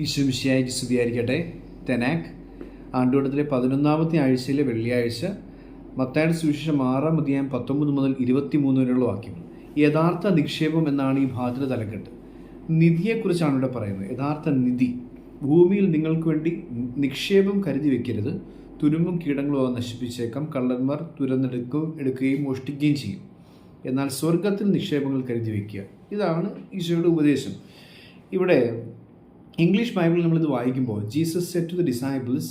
ഈശ്വമിശിയായി സ്തുതിയായിരിക്കട്ടെ. തെനാക് ആണ്ടുവട്ടത്തിലെ പതിനൊന്നാമത്തെ ആഴ്ചയിലെ വെള്ളിയാഴ്ച മത്തായുടെ സുവിശേഷം ആറാം അധ്യായം പത്തൊമ്പത് മുതൽ ഇരുപത്തിമൂന്ന് വരെയുള്ള വാക്യം. യഥാർത്ഥ നിക്ഷേപം എന്നാണ് ഈ ഭാഗത്തിന്റെ തലക്കെട്ട്. നിധിയെക്കുറിച്ചാണ് ഇവിടെ പറയുന്നത്. യഥാർത്ഥ നിധി. ഭൂമിയിൽ നിങ്ങൾക്ക് വേണ്ടി നിക്ഷേപം കരുതി വെക്കരുത്. തുരുമ്പും കീടങ്ങളും നശിപ്പിച്ചേക്കാം. കള്ളന്മാർ തുരന്നെടുക്കുകയും എടുക്കുകയും മോഷ്ടിക്കുകയും ചെയ്യും. എന്നാൽ സ്വർഗത്തിൽ നിക്ഷേപങ്ങൾ കരുതി വയ്ക്കുക ഇതാണ് ഈശോയുടെ ഉപദേശം. ഇവിടെ ഇംഗ്ലീഷ് ബൈബിളിൽ നമ്മളിത് വായിക്കുമ്പോൾ Jesus said to the disciples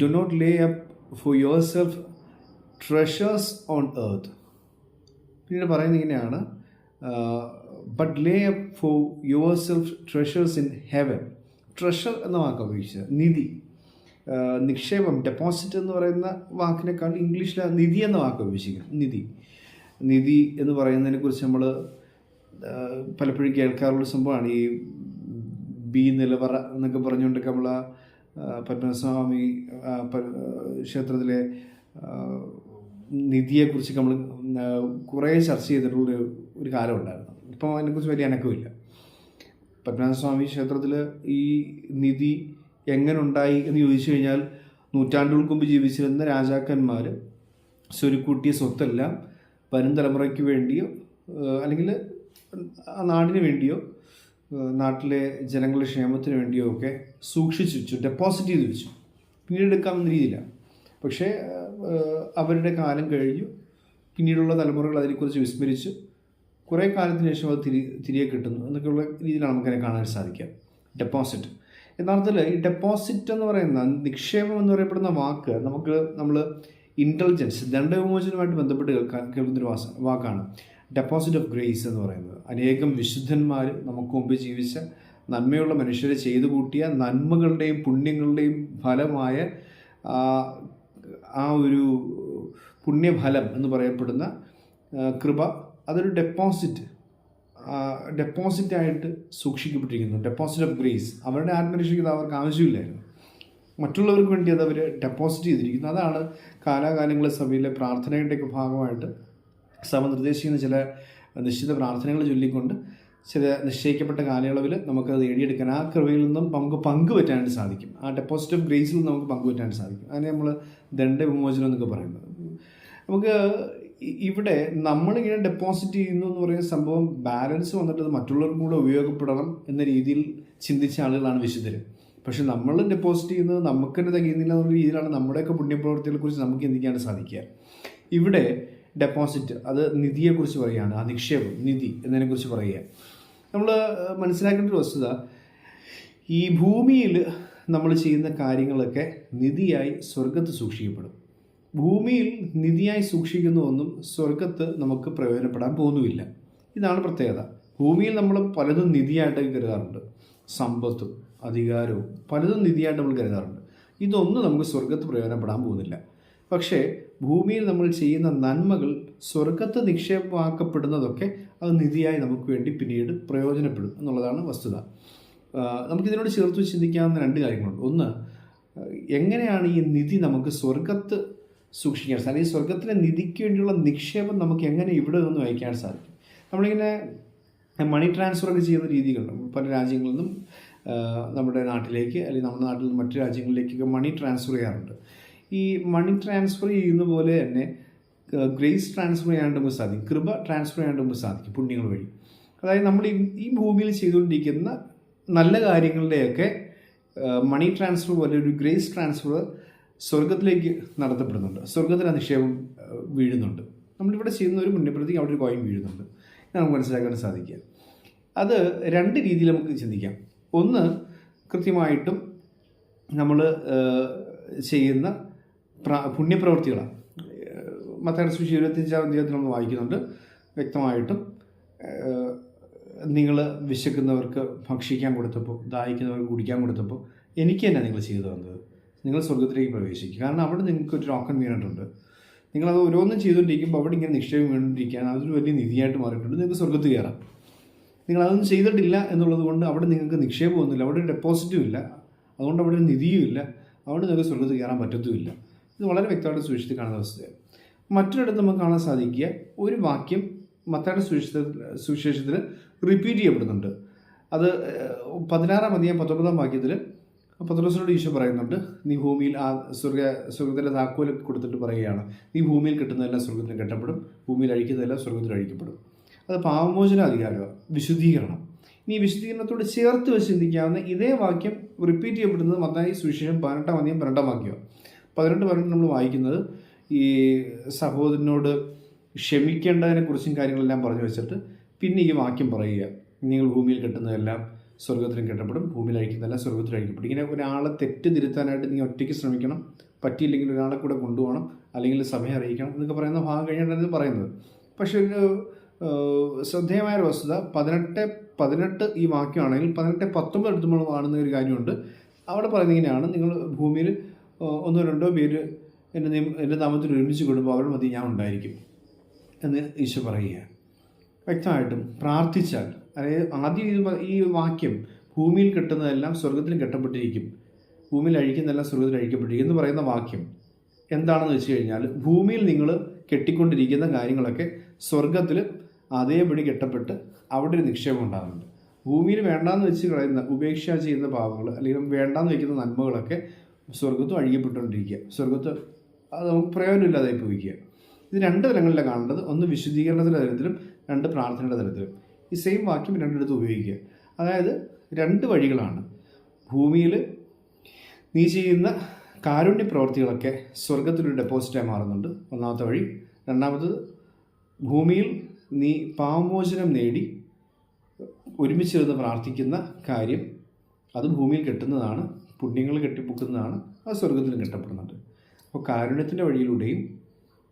do not lay up for your self treasures on earth പിന്നീട് പറയുന്നത് ഇങ്ങനെയാണ് but lay up for your self treasures in heaven treasure എന്ന വാക്ക് ഉപയോഗിച്ചത് നിധി. നിക്ഷേപം ഡെപ്പോസിറ്റ് എന്ന് പറയുന്ന വാക്കിനേക്കാൾ ഇംഗ്ലീഷിൽ നിധി എന്ന വാക്ക് ഉപയോഗിച്ചിരിക്കും നിധി. നിധി എന്ന് പറയുന്നതിനെക്കുറിച്ച് നമ്മൾ പലപ്പോഴും കേൾക്കാറുള്ള സംഭവമാണ് ഈ ബി നിലവറ എന്നൊക്കെ പറഞ്ഞുകൊണ്ട് നമ്മൾ പത്മനാഭസ്വാമി ക്ഷേത്രത്തിലെ നിധിയെക്കുറിച്ച് നമ്മൾ കുറേ ചർച്ച ചെയ്തിട്ടുള്ള ഒരു- കാലം ഉണ്ടായിരുന്നു. ഇപ്പം അതിനെക്കുറിച്ച് വലിയ അനക്കമില്ല. പത്മനാഭസ്വാമി ക്ഷേത്രത്തിൽ ഈ നിധി എങ്ങനെ ഉണ്ടായി എന്ന് ചോദിച്ചു കഴിഞ്ഞാൽ നൂറ്റാണ്ടുകൾക്ക് മുമ്പ് ജീവിച്ചിരുന്ന രാജാക്കന്മാർ സ്വരുക്കൂട്ടിയ സ്വത്തെല്ലാം വരും തലമുറയ്ക്ക് വേണ്ടിയോ അല്ലെങ്കിൽ ആ നാടിന് വേണ്ടിയോ നാട്ടിലെ ജനങ്ങളുടെ ക്ഷേമത്തിന് വേണ്ടിയോ ഒക്കെ സൂക്ഷിച്ചു വെച്ചു ഡെപ്പോസിറ്റ് ചെയ്ത് വെച്ചു. പിന്നീട് എടുക്കാമെന്ന രീതിയിലാണ് പക്ഷേ അവരുടെ കാലം കഴിഞ്ഞു. പിന്നീടുള്ള തലമുറകൾ അതിനെക്കുറിച്ച് വിസ്മരിച്ചു. കുറേ കാലത്തിന് ശേഷം അത് തിരി തിരികെ കിട്ടുന്നു എന്നൊക്കെയുള്ള രീതിയിലാണ് നമുക്കതിനെ കാണാൻ സാധിക്കുക ഡെപ്പോസിറ്റ് യഥാർത്ഥത്തിൽ ഈ ഡെപ്പോസിറ്റ് എന്ന് പറയുന്ന നിക്ഷേപം എന്ന് പറയപ്പെടുന്ന വാക്ക് നമുക്ക് നമ്മൾ ഇന്റലിജൻസ് ദണ്ഡവിമോചനവുമായിട്ട് ബന്ധപ്പെട്ട് കേൾക്കാൻ കേൾക്കുന്നൊരു വാക്കാണ്. ഡെപ്പോസിറ്റ് ഓഫ് ഗ്രേസ് എന്ന് പറയുന്നത്. അനേകം വിശുദ്ധന്മാർ നമുക്ക് മുമ്പ് ജീവിച്ച നന്മയുള്ള മനുഷ്യരെ ചെയ്തു കൂട്ടിയ നന്മകളുടെയും പുണ്യങ്ങളുടെയും ഫലമായ ആ, ഒരു പുണ്യഫലം എന്ന് പറയപ്പെടുന്ന കൃപ അതൊരു ഡെപ്പോസിറ്റ് ഡെപ്പോസിറ്റ് ആയിട്ട് സൂക്ഷിക്കപ്പെട്ടിരിക്കുന്നു. ഡെപ്പോസിറ്റ് ഓഫ് ഗ്രേസ് അവരുടെ ആത്മരക്ഷയ്ക്ക് അവർക്ക് ആവശ്യമില്ലായിരുന്നു. മറ്റുള്ളവർക്ക് വേണ്ടി അത് അവർ ഡെപ്പോസിറ്റ് ചെയ്തിരിക്കുന്നു. അതാണ് കാലാകാലങ്ങളിൽ സഭയിലെ പ്രാർത്ഥനയുടെയൊക്കെ ഭാഗമായിട്ട് സഭ നിർദ്ദേശിക്കുന്ന ചില നിശ്ചിത പ്രാർത്ഥനകൾ ചൊല്ലിക്കൊണ്ട് ചില നിശ്ചയിക്കപ്പെട്ട കാലയളവിൽ നമുക്കത് നേടിയെടുക്കാൻ ആ കൃപയിൽ നിന്നും നമുക്ക് പങ്കുപറ്റാനായിട്ട് സാധിക്കും. ആ ഡെപ്പോസിറ്റ് ഓഫ് ഗ്രേസിൽ നിന്ന് നമുക്ക് പങ്കുപറ്റാനായിട്ട് സാധിക്കും. അതിനെ നമ്മൾ ദണ്ഡ വിമോചനം എന്നൊക്കെ പറയുന്നത്. നമുക്ക് ഇവിടെ നമ്മളിങ്ങനെ ഡെപ്പോസിറ്റ് ചെയ്യുന്നു എന്ന് പറയുന്ന സംഭവം ബാലൻസ് വന്നിട്ട് മറ്റുള്ളവർക്കും കൂടെ ഉപയോഗപ്പെടണം എന്ന രീതിയിൽ ചിന്തിച്ച ആളുകളാണ് വിശുദ്ധർ പക്ഷെ നമ്മൾ ഡെപ്പോസിറ്റ് ചെയ്യുന്നത് നമുക്ക് തന്നെ തികയുന്നില്ല എന്നുള്ള രീതിയിലാണ് നമ്മുടെയൊക്കെ പുണ്യപ്രവർത്തികളെക്കുറിച്ച് നമുക്ക് ചിന്തിക്കാൻ സാധിക്കുക. ഇവിടെ ഡെപ്പോസിറ്റ് അത് നിധിയെക്കുറിച്ച് പറയുകയാണ് ആ നിക്ഷേപം നിധി എന്നതിനെക്കുറിച്ച് പറയുക. നമ്മൾ മനസ്സിലാക്കേണ്ട ഒരു വസ്തുത ഈ ഭൂമിയിൽ നമ്മൾ ചെയ്യുന്ന കാര്യങ്ങളൊക്കെ നിധിയായി സ്വർഗത്ത് സൂക്ഷിക്കപ്പെടും. ഭൂമിയിൽ നിധിയായി സൂക്ഷിക്കുന്ന ഒന്നും സ്വർഗത്ത് നമുക്ക് പ്രയോജനപ്പെടാൻ പോകുന്നുമില്ല. ഇതാണ് പ്രത്യേകത. ഭൂമിയിൽ നമ്മൾ പലതും നിധിയായിട്ട് കരുതാറുണ്ട്. സമ്പത്തും അധികാരവും പലതും നിധിയായിട്ട് നമ്മൾ കരുതാറുണ്ട്. ഇതൊന്നും നമുക്ക് സ്വർഗത്ത് പ്രയോജനപ്പെടാൻ പോകുന്നില്ല. പക്ഷേ ഭൂമിയിൽ നമ്മൾ ചെയ്യുന്ന നന്മകൾ സ്വർഗത്ത് നിക്ഷേപമാക്കപ്പെടുന്നതൊക്കെ അത് നിധിയായി നമുക്ക് വേണ്ടി പിന്നീട് പ്രയോജനപ്പെടും എന്നുള്ളതാണ് വസ്തുത. നമുക്കിതിനോട് ചേർത്ത് ചിന്തിക്കാവുന്ന രണ്ട് കാര്യങ്ങളുണ്ട്. ഒന്ന് എങ്ങനെയാണ് ഈ നിധി നമുക്ക് സ്വർഗത്ത് സൂക്ഷിക്കാൻ സാധിക്കും? അല്ലെങ്കിൽ സ്വർഗത്തിലെ നിധിക്ക് വേണ്ടിയുള്ള നിക്ഷേപം നമുക്ക് എങ്ങനെ ഇവിടെ നിന്ന് വഹിക്കാൻ സാധിക്കും? നമ്മളിങ്ങനെ മണി ട്രാൻസ്ഫർ ഒക്കെ ചെയ്യുന്ന രീതികളുണ്ട്. പല രാജ്യങ്ങളിൽ നിന്നും നമ്മുടെ നാട്ടിലേക്ക് അല്ലെങ്കിൽ നമ്മുടെ നാട്ടിൽ നിന്ന് മറ്റു രാജ്യങ്ങളിലേക്കൊക്കെ മണി ട്രാൻസ്ഫർ ചെയ്യാറുണ്ട്. ഈ മണി ട്രാൻസ്ഫർ ചെയ്യുന്ന പോലെ തന്നെ ഗ്രേസ് ട്രാൻസ്ഫർ ചെയ്യാണ്ട് നമുക്ക് സാധിക്കും. കൃപ ട്രാൻസ്ഫർ ചെയ്യാണ്ട് നമുക്ക് സാധിക്കും പുണ്യങ്ങൾ വഴി. അതായത് നമ്മൾ ഈ ഭൂമിയിൽ ചെയ്തുകൊണ്ടിരിക്കുന്ന നല്ല കാര്യങ്ങളുടെയൊക്കെ മണി ട്രാൻസ്ഫർ പോലെ ഒരു ഗ്രേസ് ട്രാൻസ്ഫർ സ്വർഗത്തിലേക്ക് നടത്തപ്പെടുന്നുണ്ട്. സ്വർഗത്തിൽ ആ നിക്ഷേപം വീഴുന്നുണ്ട്. നമ്മളിവിടെ ചെയ്യുന്ന ഒരു പുണ്യപ്രതിക്ക് അവിടെ ഒരു കോയിൻ വീഴുന്നുണ്ട്. നമുക്ക് മനസ്സിലാക്കാൻ സാധിക്കുക. അത് രണ്ട് രീതിയിൽ നമുക്ക് ചിന്തിക്കാം. ഒന്ന് കൃത്യമായിട്ടും നമ്മൾ ചെയ്യുന്ന പുണ്യപ്രവൃത്തികളാണ്. മത്തായുടെ സുശി ഇരുപത്തിയഞ്ചാം അധ്യായത്തിൽ നമ്മൾ വായിക്കുന്നുണ്ട്. വ്യക്തമായിട്ടും നിങ്ങൾ വിശക്കുന്നവർക്ക് ഭക്ഷിക്കാൻ കൊടുത്തപ്പോൾ ദാഹിക്കുന്നവർക്ക് കുടിക്കാൻ കൊടുത്തപ്പോൾ എനിക്ക് തന്നെ നിങ്ങൾ ചെയ്തു തന്നത്. നിങ്ങൾ സ്വർഗത്തിലേക്ക് പ്രവേശിക്കും. കാരണം അവിടെ നിങ്ങൾക്ക് ഒരു റോക്കൻ വീണിട്ടുണ്ട് നിങ്ങളത് ഓരോന്നും ചെയ്തുകൊണ്ടിരിക്കുമ്പോൾ അവിടെ ഇങ്ങനെ നിക്ഷേപം വീണിരിക്കാൻ അതൊരു വലിയ നിധിയായിട്ട് മാറിയിട്ടുണ്ട്. നിങ്ങൾക്ക് സ്വർഗത്ത് കയറാം. നിങ്ങളതൊന്നും ചെയ്തിട്ടില്ല എന്നുള്ളത് കൊണ്ട് അവിടെ നിങ്ങൾക്ക് നിക്ഷേപമൊന്നുമില്ല. അവിടെ ഡെപ്പോസിറ്റും ഇല്ല. അതുകൊണ്ട് അവിടെ നിധിയും ഇല്ല. അതുകൊണ്ട് നിങ്ങൾക്ക് സ്വർഗത്ത് കയറാൻ പറ്റത്തുമില്ല. ഇത് വളരെ വ്യക്തമായിട്ട് സൂക്ഷിച്ച് കാണുന്ന അവസ്ഥയാണ് മറ്റൊരിടത്ത് നമുക്ക് കാണാൻ സാധിക്കുക ഒരു വാക്യം മത്തായുടെ സുവിശേഷ സുവിശേഷത്തിൽ റിപ്പീറ്റ് ചെയ്യപ്പെടുന്നുണ്ട്. അത് പതിനാറാം അധികം പത്തൊമ്പതാം വാക്യത്തിൽ പത്രോസിനോട് ഈശോ പറയുന്നുണ്ട് നീ ഭൂമിയിൽ ആ സ്വർഗ സ്വർഗത്തിന്റെ താക്കോൽ കൊടുത്തിട്ട് പറയുകയാണ്. നീ ഭൂമിയിൽ കിട്ടുന്നതെല്ലാം സ്വർഗത്തിന് കെട്ടപ്പെടും ഭൂമിയിൽ അഴിക്കുന്നതെല്ലാം സ്വർഗത്തിൽ അഴിക്കപ്പെടും. അത് പാവമോചന അധികാരമാണ് വിശുദ്ധീകരണം. ഇനി വിശുദ്ധീകരണത്തോട് ചേർത്ത് വെച്ച് ചിന്തിക്കാവുന്ന ഇതേ വാക്യം റിപ്പീറ്റ് ചെയ്യപ്പെടുന്നത് മത്തായി സുവിശേഷം പതിനെട്ടാം അധികം പന്ത്രണ്ടാം വാക്യമാണ്. പതിനെട്ട് പതിനെട്ട് നമ്മൾ വായിക്കുന്നത് ഈ സഹോദരനോട് ക്ഷമിക്കേണ്ടതിനെ കുറിച്ചും കാര്യങ്ങളെല്ലാം പറഞ്ഞു വെച്ചിട്ട് പിന്നെ ഈ വാക്യം പറയുക. നിങ്ങൾ ഭൂമിയിൽ കെട്ടുന്നതെല്ലാം സ്വർഗത്തിലും കെട്ടപ്പെടും. ഭൂമിയിൽ അഴിക്കുന്നതെല്ലാം സ്വർഗത്തിൽ അഴിക്കപ്പെടും. ഇങ്ങനെ ഒരാളെ തെറ്റ് തിരുത്താനായിട്ട് നീ ഒറ്റയ്ക്ക് ശ്രമിക്കണം. പറ്റിയില്ലെങ്കിൽ ഒരാളെ കൂടെ കൊണ്ടുപോകണം. അല്ലെങ്കിൽ സഭയെ അറിയിക്കണം എന്നൊക്കെ പറയുന്ന ഭാഗം കഴിഞ്ഞാണ് ഇത് പറയുന്നത്. പക്ഷെ ഒരു ശ്രദ്ധേയമായ ഒരു വസ്തുത പതിനെട്ട് പതിനെട്ട് ഈ വാക്യമാണെങ്കിൽ പതിനെട്ട് പത്തൊമ്പത് എടുത്തുമ്പോൾ കാണുന്ന ഒരു കാര്യമുണ്ട്. അവിടെ പറയുന്നത് ഇങ്ങനെയാണ്. നിങ്ങൾ ഭൂമിയിൽ ഒന്നോ രണ്ടോ പേര് എന്റെ എന്റെ നാമത്തിൽ ഒരുമിച്ച് കൂടുമ്പോൾ അവരുടെ മതി ഞാൻ ഉണ്ടായിരിക്കും എന്ന് ഈശോ പറയുക വ്യക്തമായിട്ടും പ്രാർത്ഥിച്ചാൽ അതായത് ആദ്യം ഈ വാക്യം ഭൂമിയിൽ കെട്ടുന്നതെല്ലാം സ്വർഗത്തിലും കെട്ടപ്പെട്ടിരിക്കും. ഭൂമിയിൽ അഴിക്കുന്നതെല്ലാം സ്വർഗത്തിൽ അഴിക്കപ്പെട്ടിരിക്കും എന്ന് പറയുന്ന വാക്യം എന്താണെന്ന് വെച്ച് കഴിഞ്ഞാൽ ഭൂമിയിൽ നിങ്ങൾ കെട്ടിക്കൊണ്ടിരിക്കുന്ന കാര്യങ്ങളൊക്കെ സ്വർഗത്തിൽ അതേപടി കെട്ടപ്പെട്ട് അവിടെ ഒരു നിക്ഷേപം ഉണ്ടാകുന്നുണ്ട്. ഭൂമിയിൽ വേണ്ടാന്ന് വെച്ച് കളയുന്ന ഉപേക്ഷ ചെയ്യുന്ന പാവങ്ങൾ അല്ലെങ്കിൽ വേണ്ടാന്ന് വയ്ക്കുന്ന നന്മകളൊക്കെ സ്വർഗത്തും അഴുകിപ്പെട്ടുകൊണ്ടിരിക്കുക. സ്വർഗത്ത് അത് നമുക്ക് പ്രയോജനമില്ലാതായി പോയിക്കുക ഇത് രണ്ട് തലങ്ങളിലാണ് കാണേണ്ടത്. ഒന്ന് വിശുദ്ധീകരണത്തിന്റെ തലത്തിലും രണ്ട് പ്രാർത്ഥനയുടെ തലത്തിലും. ഈ സെയിം വാക്യം രണ്ടിടത്ത് ഉപയോഗിക്കുക. അതായത് രണ്ട് വഴികളാണ്. ഭൂമിയിൽ നീ ചെയ്യുന്ന കാരുണ്യ പ്രവർത്തികളൊക്കെ സ്വർഗത്തിലൊരു ഡെപ്പോസിറ്റായി മാറുന്നുണ്ട്. ഒന്നാമത്തെ വഴി. രണ്ടാമത്തത് ഭൂമിയിൽ നീ പാവമോചനം നേടി ഒരുമിച്ചിരുന്ന് പ്രാർത്ഥിക്കുന്ന കാര്യം. അത് ഭൂമിയിൽ കെട്ടുന്നതാണ്. പുണ്യങ്ങൾ കെട്ടിപ്പൊക്കുന്നതാണ് ആ സ്വർഗത്തിലും കെട്ടപ്പെടുന്നത്. അപ്പോൾ കാരുണ്യത്തിന്റെ വഴിയിലൂടെയും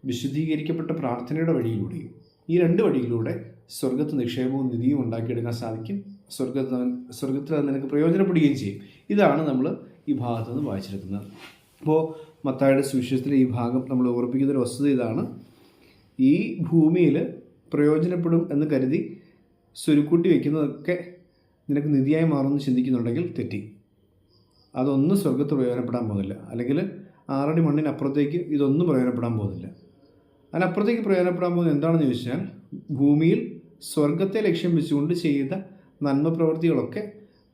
വിശുദ്ധീകരിക്കപ്പെട്ട പ്രാർത്ഥനയുടെ വഴിയിലൂടെയും ഈ രണ്ട് വഴിയിലൂടെ സ്വർഗത്ത് നിക്ഷേപവും നിധിയും ഉണ്ടാക്കിയെടുക്കാൻ സാധിക്കും. സ്വർഗത്ത് സ്വർഗത്തിൽ അത് നിനക്ക് പ്രയോജനപ്പെടുകയും ചെയ്യും. ഇതാണ് നമ്മൾ ഈ ഭാഗത്ത് നിന്ന് വായിച്ചെടുക്കുന്നത്. അപ്പോൾ മത്തായുടെ സുവിശേഷത്തിലെ ഈ ഭാഗം നമ്മൾ ഓർപ്പിക്കുന്ന ഒരു വസ്തുത ഇതാണ്. ഈ ഭൂമിയിൽ പ്രയോജനപ്പെടും എന്ന് കരുതി സ്വരുക്കൂട്ടി വയ്ക്കുന്നതൊക്കെ നിനക്ക് നിധിയായി മാറുമെന്ന് ചിന്തിക്കുന്നുണ്ടെങ്കിൽ തെറ്റി. അതൊന്നും സ്വർഗത്ത് പ്രയോജനപ്പെടാൻ പോകുന്നില്ല. അല്ലെങ്കിൽ ആറടി മണ്ണിനപ്പുറത്തേക്ക് ഇതൊന്നും പ്രയോജനപ്പെടാൻ പോകുന്നില്ല. അതിനപ്പുറത്തേക്ക് പ്രയോജനപ്പെടാൻ പോകുന്നത് എന്താണെന്ന് ചോദിച്ചാൽ ഭൂമിയിൽ സ്വർഗത്തെ ലക്ഷ്യം വെച്ചുകൊണ്ട് ചെയ്ത നന്മ പ്രവൃത്തികളൊക്കെ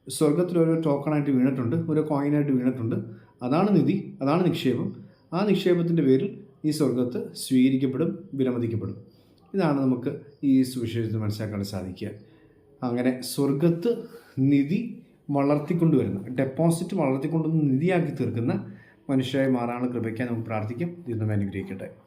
സ്വർഗത്തിൽ ഓരോ ടോക്കണായിട്ട് വീണിട്ടുണ്ട് ഓരോ കോയിനായിട്ട് വീണിട്ടുണ്ട്. അതാണ് നിധി അതാണ് നിക്ഷേപം. ആ നിക്ഷേപത്തിന്റെ പേരിൽ ഈ സ്വർഗത്ത് സ്വീകരിക്കപ്പെടും വിലമതിക്കപ്പെടും. ഇതാണ് നമുക്ക് ഈ സുവിശേഷത്തിൽ മനസ്സിലാക്കാൻ സാധിക്കുക. അങ്ങനെ സ്വർഗത്ത് നിധി വളർത്തിക്കൊണ്ടുവരുന്ന ഡെപ്പോസിറ്റ് വളർത്തിക്കൊണ്ടുവന്ന് നിധിയാക്കി തീർക്കുന്ന മനുഷ്യരായി മാറാനുള്ള കൃപയ്ക്കാൻ നമുക്ക് പ്രാർത്ഥിക്കും. ദൈവം അനുഗ്രഹിക്കട്ടെ.